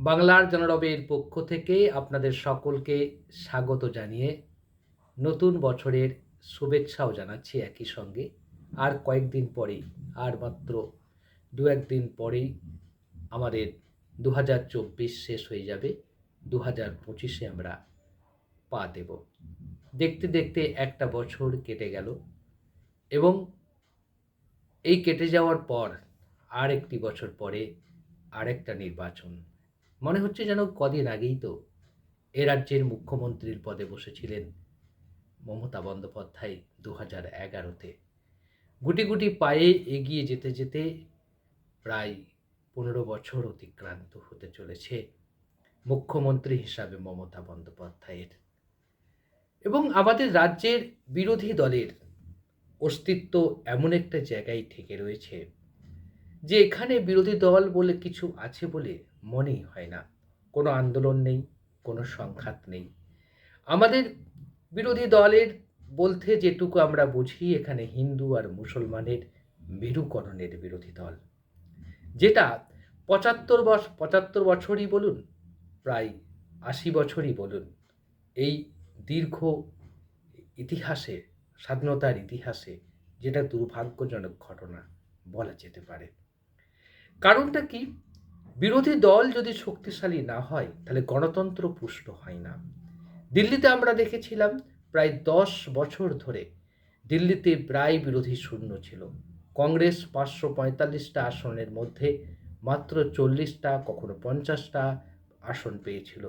বাংলার জনরবের পক্ষ থেকে আপনাদের সকলকে স্বাগত জানিয়ে নতুন বছরের শুভেচ্ছাও জানাচ্ছি একই সঙ্গে। আর কয়েকদিন পরেই, আর মাত্র দু একদিন পরেই আমাদের দু হাজার চব্বিশ শেষ হয়ে যাবে দু হাজার পঁচিশে আমরা পা দেব। দেখতে দেখতে একটা বছর কেটে গেল এবং এই কেটে যাওয়ার পর আর একটি বছর পরে আরেকটা নির্বাচন মনে হচ্ছে যেন কদিন আগেই তো এ রাজ্যের মুখ্যমন্ত্রীর পদে বসেছিলেন মমতা বন্দ্যোপাধ্যায় দু হাজার এগারোতে। গুটি গুটি পায়ে এগিয়ে যেতে যেতে প্রায় পনেরো বছর অতিক্রান্ত হতে চলেছে মুখ্যমন্ত্রী হিসাবে মমতা বন্দ্যোপাধ্যায়ের। এবং আমাদের রাজ্যের বিরোধী দলের অস্তিত্ব এমন একটা জায়গায় থেকে রয়েছে যে এখানে বিরোধী দল বলে কিছু আছে বলে মনেই হয় না। কোনো আন্দোলন নেই, কোনো সংঘাত নেই। আমাদের বিরোধী দলের বলতে যেটুকু আমরা বুঝি, এখানে হিন্দু আর মুসলমানের মেরুকরণের বিরোধী দল। যেটা পঁচাত্তর বছ, পঁচাত্তর বছরই বলুন, প্রায় আশি বছরই বলুন, এই দীর্ঘ ইতিহাসে, স্বাধীনতার ইতিহাসে যেটা দুর্ভাগ্যজনক ঘটনা বলা যেতে পারে। কারণটা কি? বিরোধী দল যদি শক্তিশালী না হয়, তাহলে গণতন্ত্র পুষ্ট হয় না। দিল্লিতে আমরা দেখেছিলাম প্রায় দশ বছর ধরে দিল্লিতে প্রায় বিরোধী শূন্য ছিল। কংগ্রেস পাঁচশো পঁয়তাল্লিশটা আসনের মধ্যে মাত্র চল্লিশটা, কখনো পঞ্চাশটা আসন পেয়েছিল।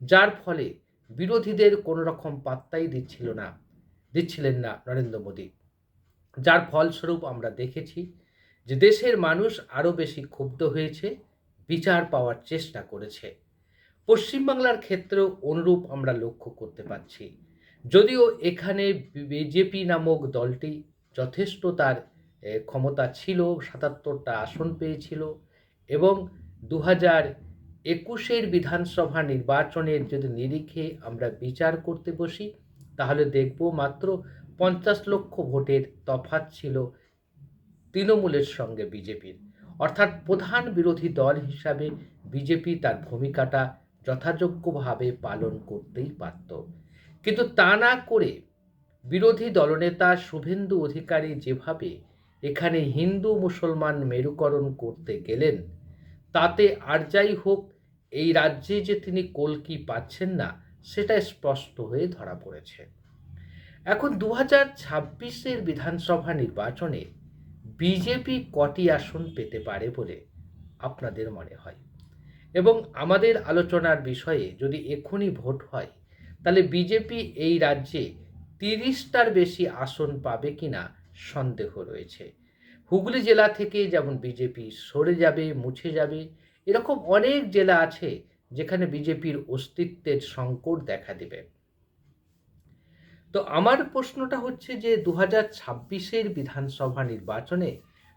যার ফলে বিরোধীদের কোনো রকম পাত্তাই দিচ্ছিল না, দিচ্ছিলেন না নরেন্দ্র মোদী। যার ফলস্বরূপ আমরা দেখেছি যে দেশের মানুষ আরও বেশি ক্ষুব্ধ হয়েছে বিচার পাওয়ার চেষ্টা করেছে। পশ্চিমবাংলার ক্ষেত্রেও অনুরূপ আমরা লক্ষ্য করতে পারছি যদিও এখানে বিজেপি নামক দলটি যথেষ্ট তার ক্ষমতা ছিল, সাতাত্তরটা আসন পেয়েছিল এবং দু হাজার একুশের বিধানসভা নির্বাচনের যদি নিরিখে আমরা বিচার করতে বসি, তাহলে দেখব মাত্র পঞ্চাশ লক্ষ ভোটের তফাত ছিল তৃণমূলের সঙ্গে বিজেপির। অর্থাৎ প্রধান বিরোধী দল হিসাবে বিজেপি তার ভূমিকাটা যথাযোগ্যভাবে পালন করতেই পারত। কিন্তু তা না করে বিরোধী দলনেতা শুভেন্দু অধিকারী যেভাবে এখানে হিন্দু মুসলমান মেরুকরণ করতে গেলেন, তাতে আর যাই হোক, এই রাজ্যে যে তিনি কলকি পাচ্ছেন না, সেটা স্পষ্ট হয়ে ধরা পড়েছে। এখন দু হাজার ছাব্বিশের বিধানসভা নির্বাচনে বিজেপি কটি আসন পেতে পারে বলে আপনাদের মনে হয়? এবং আমাদের আলোচনার বিষয়ে যদি এখনই ভোট হয়, তাহলে বিজেপি এই রাজ্যে তিরিশটার বেশি আসন পাবে কিনা সন্দেহ রয়েছে। হুগলি জেলা থেকে যেমন বিজেপি সরে যাবে, মুছে যাবে, এরকম অনেক জেলা আছে যেখানে বিজেপির অস্তিত্বের সংকট দেখা দেবে। তো আমার প্রশ্নটা হচ্ছে যে দু হাজার ছাব্বিশের বিধানসভা নির্বাচনে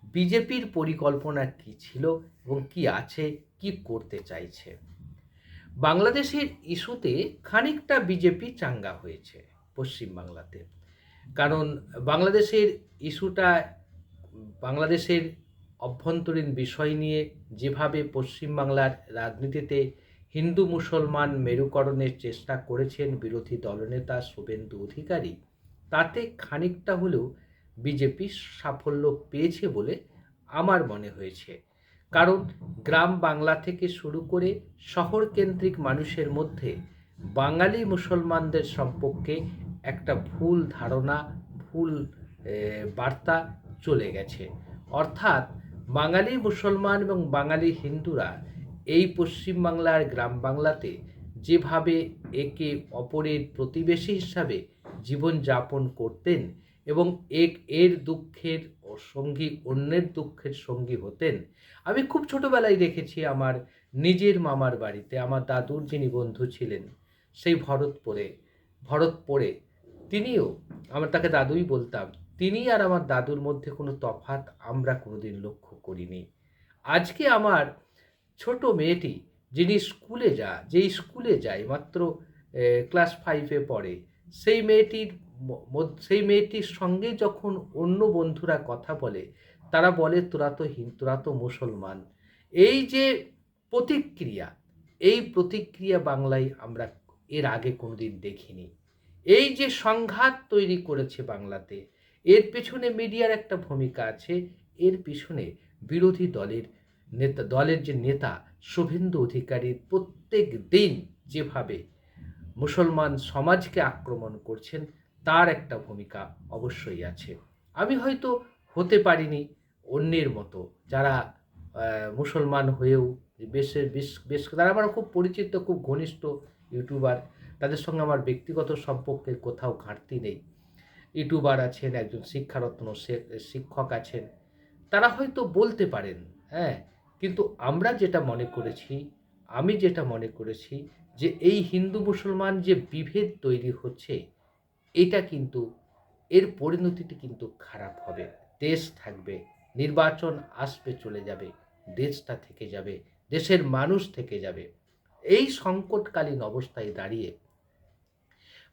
বিজেপির পরিকল্পনা কি ছিল এবং কি আছে, কি করতে চাইছে? বাংলাদেশের ইস্যুতে খানিকটা বিজেপি চাঙ্গা হয়েছে পশ্চিমবাংলাতে। কারণ বাংলাদেশের ইস্যুটা, বাংলাদেশের অভ্যন্তরীণ বিষয় নিয়ে যেভাবে পশ্চিমবাংলার রাজনীতিতে হিন্দু মুসলমান মেরুকরণের চেষ্টা করেছেন বিরোধী দলনেতা শুভেন্দু অধিকারী। তাতে খানিকটা হলেও বিজেপি সাফল্য পেয়েছে বলে আমার মনে হয়েছে। কারণ গ্রাম বাংলা থেকে শুরু করে শহর কেন্দ্রিক মানুষের মধ্যে বাঙালি মুসলমানদের সম্পর্কে একটা ভুল ধারণা, ভুল বার্তা চলে গেছে। অর্থাৎ বাঙালি মুসলমান এবং বাঙালি হিন্দুরা এই পশ্চিমবাংলার গ্রাম বাংলাতে যেভাবে একে অপরের প্রতিবেশী হিসাবে জীবনযাপন করতেন এবং এক এর দুঃখের সঙ্গী, অন্যের দুঃখের সঙ্গী হতেন, আমি খুব ছোটবেলায় দেখেছি আমার নিজের মামার বাড়িতে, আমার দাদুর যিনি বন্ধু ছিলেন সেই ভরতপুরে ভরতপুরে, তিনিও, আমার তাকে দাদুই বলতাম, তিনি আর আমার দাদুর মধ্যে কোনো তফাত আমরা কোনোদিন লক্ষ্য করিনি। আজকে আমার ছোট মেয়েটি যিনি স্কুলে যা যেই স্কুলে যায়, মাত্র ক্লাস ফাইভে পড়ে, সেই মেয়েটির সেই মেয়েটির সঙ্গে যখন অন্য বন্ধুরা কথা বলে, তারা বলে, তোরা তো তোরা তো মুসলমান। এই যে প্রতিক্রিয়া, এই প্রতিক্রিয়া বাংলায় আমরা এর আগে কোনোদিন দেখিনি। এই যে সংঘাত তৈরি করেছে বাংলাতে, এর পেছনে মিডিয়ার একটা ভূমিকা আছে, এর পিছনে বিরোধী দলের নেতা, দলের যে নেতা, শুভেন্দু অধিকারীর প্রত্যেক দিন যেভাবে মুসলমান সমাজকে আক্রমণ করছেন, তার একটা ভূমিকা অবশ্যই আছে। আমি হয়তো হতে পারিনি অন্যের মতো। যারা মুসলমান হয়েও বেশের বেশ বেশ, তারা আমার খুব পরিচিত, খুব ঘনিষ্ঠ ইউটিউবার। তাদের সঙ্গে আমার ব্যক্তিগত সম্পর্কের কোথাও ঘাটতি নেই। ইউটিউবার আছেন, একজন শিক্ষারত্ন শিক্ষক আছেন। তারা হয়তো বলতে পারেন হ্যাঁ কিন্তু আমরা যেটা মনে করেছি, আমি যেটা মনে করেছি যে এই হিন্দু মুসলমান যে বিভেদ তৈরি হচ্ছে, এটা কিন্তু এর পরিণতিটি কিন্তু খারাপ হবে। দেশ থাকবে, নির্বাচন আসবে, চলে যাবে, দেশটা থেকে যাবে, দেশের মানুষ থেকে যাবে। এই সংকটকালীন অবস্থায় দাঁড়িয়ে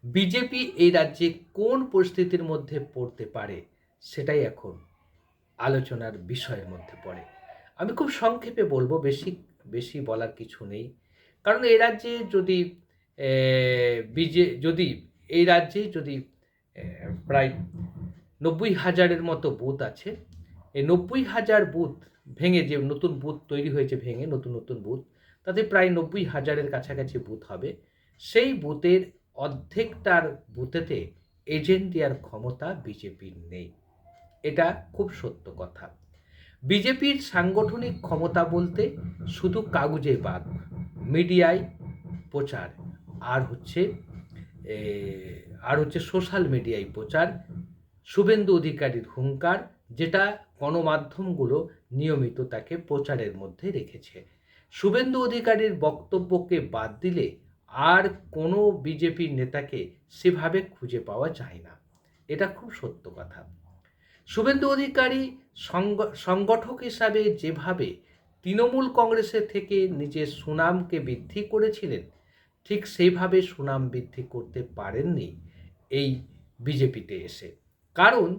বিজেপি এই রাজ্যে কোন পরিস্থিতির মধ্যে পড়তে পারে, সেটাই এখন আলোচনার বিষয়ের মধ্যে পড়ে। আমি খুব সংক্ষেপে বলব, বেশি বেশি বলার কিছু নেই। কারণ এই রাজ্যে যদি বিজে, যদি, এই রাজ্যে যদি প্রায় নব্বই হাজারের মতো বুথ আছে, এই নব্বই হাজার বুথ ভেঙে যে নতুন বুথ তৈরি হয়েছে, ভেঙে নতুন নতুন বুথ, তাতে প্রায় নব্বই হাজারের কাছাকাছি বুথ হবে। সেই বুথের অর্ধেকটার বুথেতে এজেন্ট দেওয়ার ক্ষমতা বিজেপির নেই। এটা খুব সত্য কথা। বিজেপির সাংগঠনিক ক্ষমতা বলতে শুধু কাগজে বাদ, মিডিয়ায় প্রচার, আর হচ্ছে আর হচ্ছে সোশ্যাল মিডিয়ায় প্রচার, শুভেন্দু অধিকারীর হুঙ্কার, যেটা গণমাধ্যমগুলো নিয়মিত তাকে প্রচারের মধ্যে রেখেছে। শুভেন্দু অধিকারীর বক্তব্যকে বাদ দিলে আর কোনো বিজেপির নেতাকে সেভাবে খুঁজে পাওয়া যায় না। এটা খুব সত্য কথা। শুভেন্দু অধিকারী সংগ- সংগঠক হিসাবে যেভাবে তৃণমূল কংগ্রেসের থেকে নিজের সুনামকে বৃদ্ধি করেছিলেন, ঠিক সেইভাবে সুনাম বৃদ্ধি করতে পারেননি এই বিজেপিতে এসে। কারণ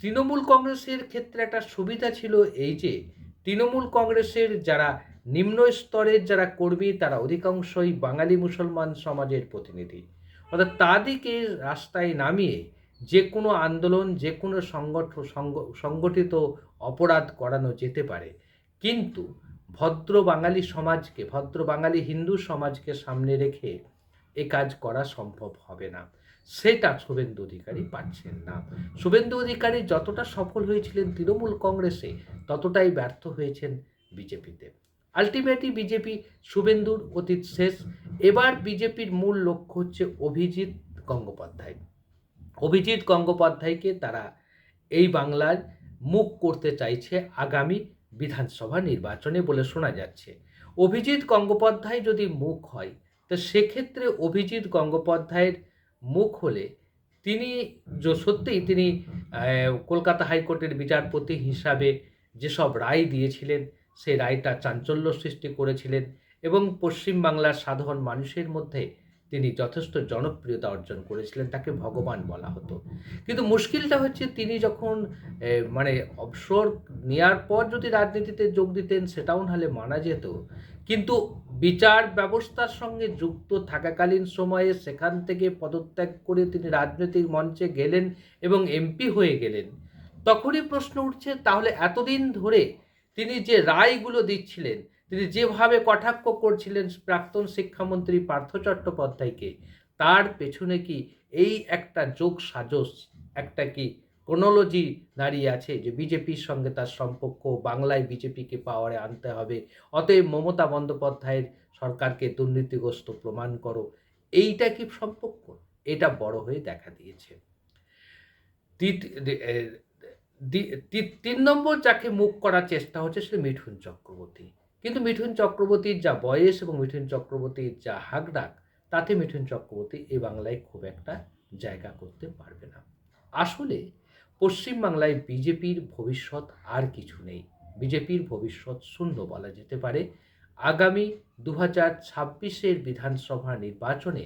তৃণমূল কংগ্রেসের ক্ষেত্রে একটা সুবিধা ছিল এই যে, তৃণমূল কংগ্রেসের যারা নিম্ন স্তরের যারা কর্মী, তারা অধিকাংশই বাঙালি মুসলমান সমাজের প্রতিনিধি। অর্থাৎ তাদেরকে রাস্তায় নামিয়ে যে কোনো আন্দোলন, যে কোনো সংগঠ সংগঠিত অপরাধ করানো যেতে পারে। কিন্তু ভদ্র বাঙালি সমাজকে, ভদ্র বাঙালি হিন্দু সমাজকে সামনে রেখে এ কাজ করা সম্ভব হবে না। সেটা শুভেন্দু অধিকারী পাচ্ছেন না। শুভেন্দু অধিকারী যতটা সফল হয়েছিলেন তৃণমূল কংগ্রেসে, ততটাই ব্যর্থ হয়েছেন বিজেপিতে। আলটিমেটলি বিজেপি শুভেন্দুর অতীত শেষ। এবার বিজেপির মূল লক্ষ্য হচ্ছে অভিজিৎ গঙ্গোপাধ্যায়। অভিজিৎ গঙ্গোপাধ্যায়কে তারা এই বাংলার মুখ করতে চাইছে আগামী বিধানসভা নির্বাচনে বলে শোনা যাচ্ছে। অভিজিৎ গঙ্গোপাধ্যায় যদি মুখ হয়, তো সেক্ষেত্রে অভিজিৎ গঙ্গোপাধ্যায়ের মুখ হলে তিনি সত্যিই তিনি কলকাতা হাইকোর্টের বিচারপতি হিসাবে যেসব রায় দিয়েছিলেন, সেই রায়টা চাঞ্চল্য সৃষ্টি করেছিলেন এবং পশ্চিমবাংলার সাধারণ মানুষের মধ্যে তিনি যথেষ্ট জনপ্রিয়তা অর্জন করেছিলেন তাকে ভগবান বলা হতো। কিন্তু মুশকিলটা হচ্ছে তিনি যখন মানে অবসর নেওয়ার পর যদি রাজনীতিতে যোগ দিতেন সেটাও নাহলে মানা যেত। কিন্তু বিচার ব্যবস্থার সঙ্গে যুক্ত থাকাকালীন সময়ে সেখান থেকে পদত্যাগ করে তিনি রাজনৈতিক মঞ্চে গেলেন এবং এমপি হয়ে গেলেন। তখনই প্রশ্ন উঠছে তাহলে এতদিন ধরে তিনি যে রায়গুলো দিচ্ছিলেন তিনি যেভাবে কটাক্ষ করছিলেন প্রাক্তন শিক্ষামন্ত্রী পার্থ চট্টোপাধ্যায়কে, তার পেছনে কি এই একটা যোগ সাজস, একটা কি ক্রোনোলজি দাঁড়িয়ে আছে যে বিজেপির সঙ্গে তার সম্পর্ক, বাংলায় বিজেপিকে পাওয়ারে আনতে হবে, অতএব মমতা বন্দ্যোপাধ্যায়ের সরকারকে দুর্নীতিগ্রস্ত প্রমাণ করো, এইটা কি সম্পর্ক? এটা বড় হয়ে দেখা দিয়েছে। তিন নম্বর যাকে মুখ করার চেষ্টা হচ্ছে সেটা মিঠুন চক্রবর্তী। কিন্তু মিঠুন চক্রবর্তীর যা বয়স এবং মিঠুন চক্রবর্তীর যা হাকডাক, তাতে মিঠুন চক্রবর্তী এই বাংলায় খুব একটা জায়গা করতে পারবে না। আসলে পশ্চিমবাংলায় বিজেপির ভবিষ্যৎ আর কিছু নেই। বিজেপির ভবিষ্যৎ শূন্য বলা যেতে পারে। আগামী দু হাজার ছাব্বিশের বিধানসভা নির্বাচনে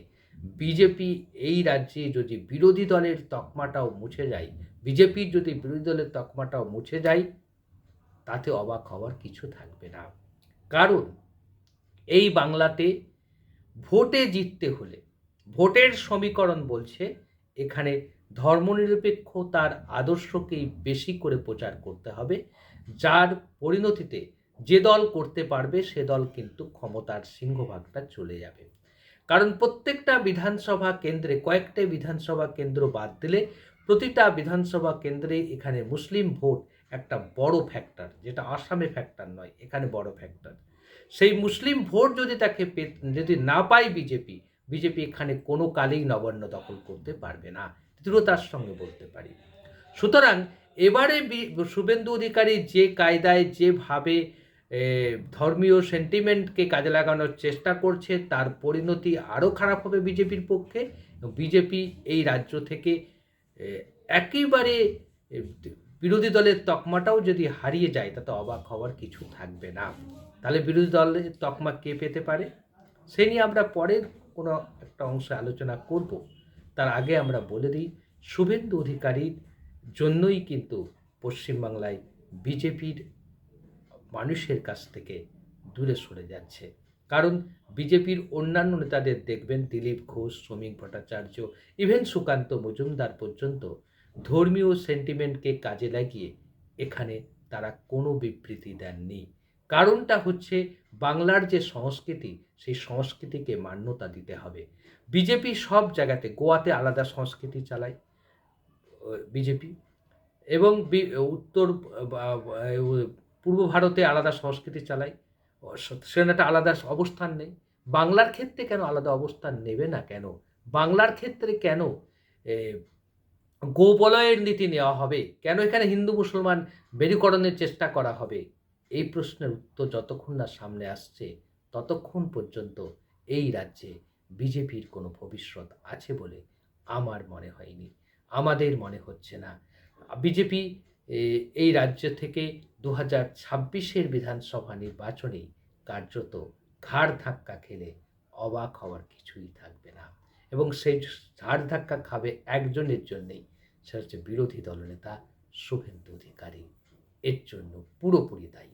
বিজেপি এই রাজ্যে যদি বিরোধী দলের তকমাটাও মুছে যায়, বিজেপির যদি বিরোধী দলের তকমাটাও মুছে যায়, তাতে অবাক হওয়ার কিছু থাকবে না। কারণ এই বাংলাতে ভোটে জিততে হলে ভোটের সমীকরণ বলছে এখানে ধর্মনিরপেক্ষ তার আদর্শকেই বেশি করে প্রচার করতে হবে, যার পরিণতিতে যে দল করতে পারবে সে দল কিন্তু ক্ষমতার সিংহভাগটা চলে যাবে। কারণ প্রত্যেকটা বিধানসভা কেন্দ্রে কয়েকটা বিধানসভা কেন্দ্র বাদ দিলে প্রতিটা বিধানসভা কেন্দ্রে এখানে মুসলিম ভোট একটা বড় ফ্যাক্টর যেটা আসামে ফ্যাক্টর নয়, এখানে বড় ফ্যাক্টর সেই মুসলিম ভোট যদি তাকে যদি না পায় বিজেপি বিজেপি এখানে কোনো কালেই নবান্ন দখল করতে পারবে না। দৃঢ়তার সঙ্গে বলতে পারি। সুতরাং এবারে শুভেন্দু অধিকারী যে কায়দায়, যেভাবে ধর্মীয় সেন্টিমেন্টকে কাজে লাগানোর চেষ্টা করছে, তার পরিণতি আরও খারাপ হবে বিজেপির পক্ষে। বিজেপি এই রাজ্য থেকে একেবারে বিরোধী দলের তকমাটাও যদি হারিয়ে যায়, তাতে অবাক হওয়ার কিছু থাকবে না। তাহলে বিরোধী দলের তকমা কে পেতে পারে? সে নিয়ে আমরা পরের কোনো একটা অংশে আলোচনা করব। তার আগে আমরা বলে দিই, শুভেন্দু অধিকারীর জন্যই কিন্তু পশ্চিমবাংলায় বিজেপির মানুষের কাছ থেকে দূরে সরে যাচ্ছে। কারণ বিজেপির অন্যান্য নেতাদের দেখবেন, দিলীপ ঘোষ, শ্রমিক ভট্টাচার্য ইভেন সুকান্ত মজুমদার পর্যন্ত ধর্মীয় সেন্টিমেন্টকে কাজে লাগিয়ে এখানে তারা কোনো বিবৃতি দেননি। কারণটা হচ্ছে বাংলার যে সংস্কৃতি, সেই সংস্কৃতিকে মান্যতা দিতে হবে। বিজেপি সব জায়গাতে গোয়াতে আলাদা সংস্কৃতি চালায়, বিজেপি। এবং উত্তর পূর্ব ভারতে আলাদা সংস্কৃতি চালায় সেখানে একটা আলাদা অবস্থান নেই। বাংলার ক্ষেত্রে কেন আলাদা অবস্থান নেবে না কেন? বাংলার ক্ষেত্রে কেন এ, গোবলয়ের নীতি নেওয়া হবে। কেন এখানে হিন্দু মুসলমান বেরিকরণের চেষ্টা করা হবে? এই প্রশ্নের উত্তর যতক্ষণ না সামনে আসছে ততক্ষণ পর্যন্ত এই রাজ্যে বিজেপির কোনো ভবিষ্যৎ আছে বলে আমার মনে হয়নি। আমাদের মনে হচ্ছে না। বিজেপি এই রাজ্য থেকে দু হাজার ছাব্বিশের বিধানসভা নির্বাচনে কার্যত ঘাড় ধাক্কা খেলে অবাক হওয়ার কিছুই থাকবে না। এবং সেই ঝাড় ধাক্কা খাবে একজনের জন্যেই সে হচ্ছে বিরোধী দলনেতা শুভেন্দু অধিকারী। এর জন্য পুরোপুরি দায়ী।